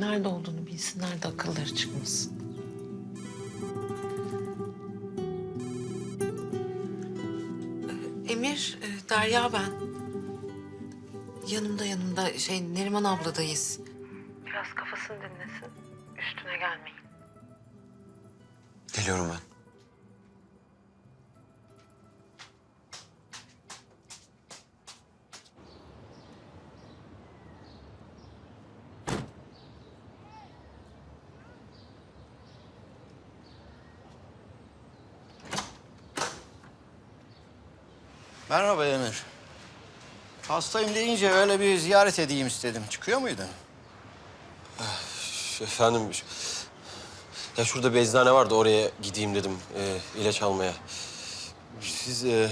nerede olduğunu bilsinler de akılları çıkmasın. Ee, Emir, e, Derya ben. Yanımda yanımda şey Neriman abladayız. Biraz kafasını dinlesin. Üstüne gelmeyin. Geliyorum ben. Merhaba Emir. Hastayım deyince öyle bir ziyaret edeyim istedim. Çıkıyor muydun? Efendim, ya şurada bir eczane vardı oraya gideyim dedim e, ilaç almaya. Siz e,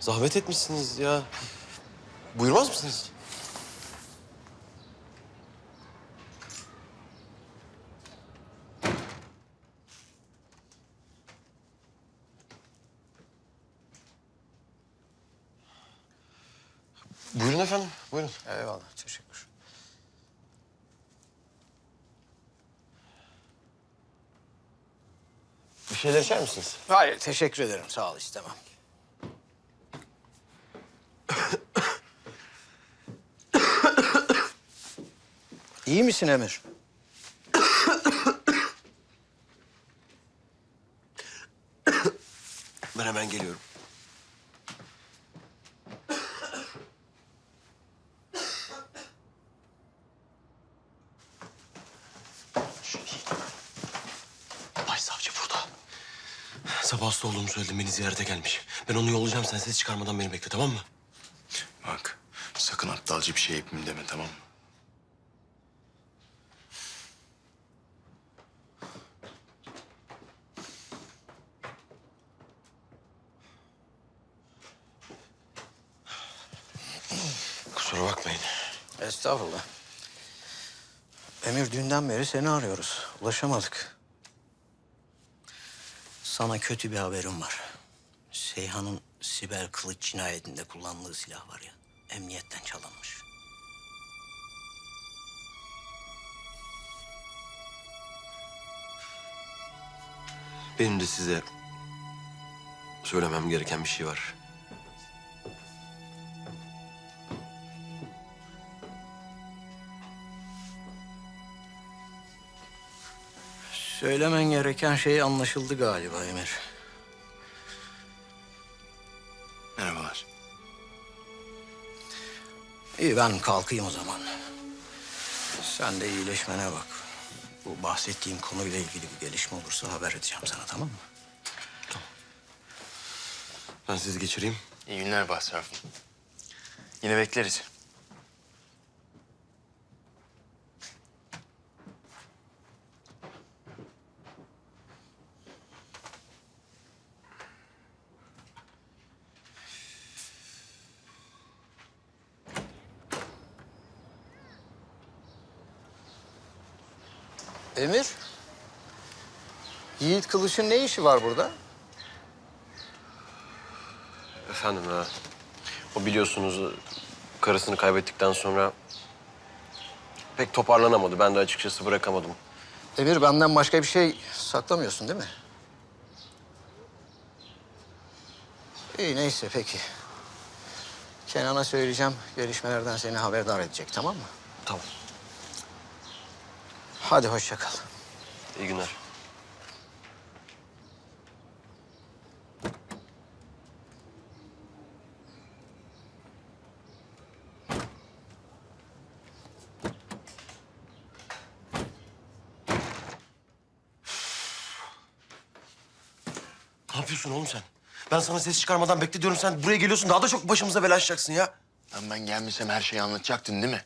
zahmet etmişsiniz ya. Buyurmaz mısınız? Buyurun efendim, buyurun. Eyvallah, teşekkür. Bir şeyler içer misiniz? Hayır, teşekkür ederim. Sağ ol, istemem. İyi misin Emir? Ben hemen geliyorum. Başsavcı burada. Sabah hasta olduğumu söyledim. Beni ziyarete gelmiş. Ben onu yollayacağım. Sen ses çıkarmadan beni bekle tamam mı? Bak sakın aptalca bir şey yapayım deme tamam mı? Kusura bakmayın. Estağfurullah. Emir dünden beri seni arıyoruz. Ulaşamadık. Sana kötü bir haberim var. Seyhan'ın Sibel Kılıç cinayetinde kullandığı silah var ya, emniyetten çalınmış. Benim de size söylemem gereken bir şey var. Söylemen gereken şey anlaşıldı galiba Emir. Merhabalar. İyi ben kalkayım o zaman. Sen de iyileşmene bak. Bu bahsettiğim konuyla ilgili bir gelişme olursa haber edeceğim sana tamam mı? Ben sizi geçireyim. İyi günler Bahsavcım. Yine bekleriz. Emir. Yiğit Kılıç'ın ne işi var burada? Efendim ha. O biliyorsunuz karısını kaybettikten sonra pek toparlanamadı. Ben de açıkçası bırakamadım. Emir benden başka bir şey saklamıyorsun değil mi? İyi neyse peki. Kenan'a söyleyeceğim. Gelişmelerden seni haberdar edecek tamam mı? Tamam. Hadi hoşça kal. İyi günler. Ne yapıyorsun oğlum sen? Ben sana ses çıkarmadan bekle diyorum. Sen buraya geliyorsun. Daha da çok başımıza bela açacaksın ya. Lan ben gelmesem her şeyi anlatacaktın değil mi?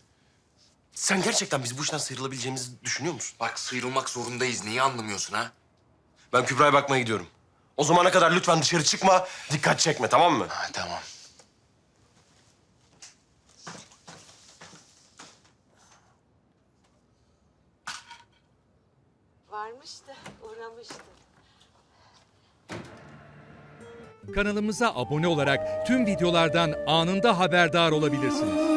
Sen gerçekten biz bu işten sıyrılabileceğimizi düşünüyor musun? Bak sıyrılmak zorundayız. Niye anlamıyorsun ha? Ben Kübra'ya bakmaya gidiyorum. O zamana kadar lütfen dışarı çıkma, dikkat çekme tamam mı? Ha tamam. Varmıştı, uğramıştı. Kanalımıza abone olarak tüm videolardan anında haberdar olabilirsiniz.